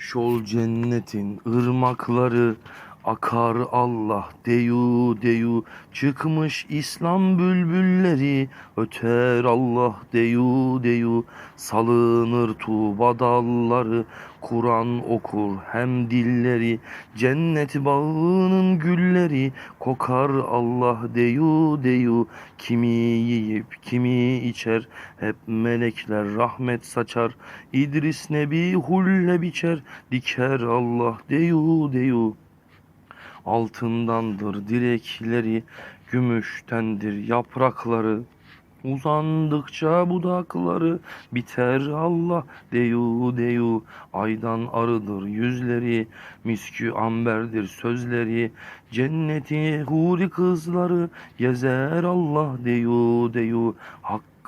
Şol cennetin ırmakları akar Allah deyu deyu. Çıkmış İslam bülbülleri öter Allah deyu deyu. Salınır tuğba dalları Kur'an okur hem dilleri. Cennet bağının gülleri kokar Allah deyu deyu kimi yiyip kimi içer hep melekler rahmet saçar İdris Nebi hulle biçer diker Allah deyu deyu Altındandır dilekleri, gümüştendir yaprakları. Uzandıkça budakları biter Allah deyu deyu. Aydan arıdır yüzleri miskü amberdir sözleri. Cenneti huri kızları gezer Allah deyu deyu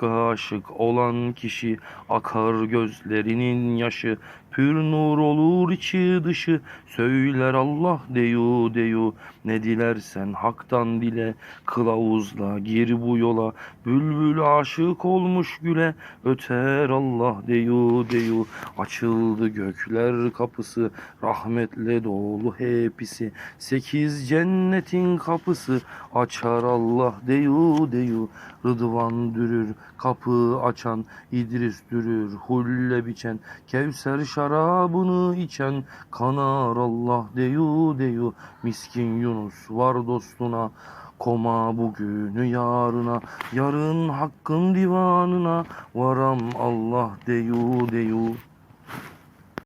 Hakka aşık olan kişi akar gözlerinin yaşı. Pür nur olur içi dışı. Söyler Allah deyu deyu. Ne dilersen haktan dile. Kılavuzla gir bu yola. Bülbül aşık olmuş güle. Öter Allah deyu deyu. Açıldı gökler kapısı. Rahmetle dolu hepsi sekiz cennetin kapısı. Açar Allah deyu deyu. Rıdvan dürür kapı açan İdris dürür hulle biçen Kevser şarabını içen kanar Allah deyu deyu miskin Yunus var dostuna Koma bugünü yarına Yarın hakkın divanına Varam Allah deyu deyu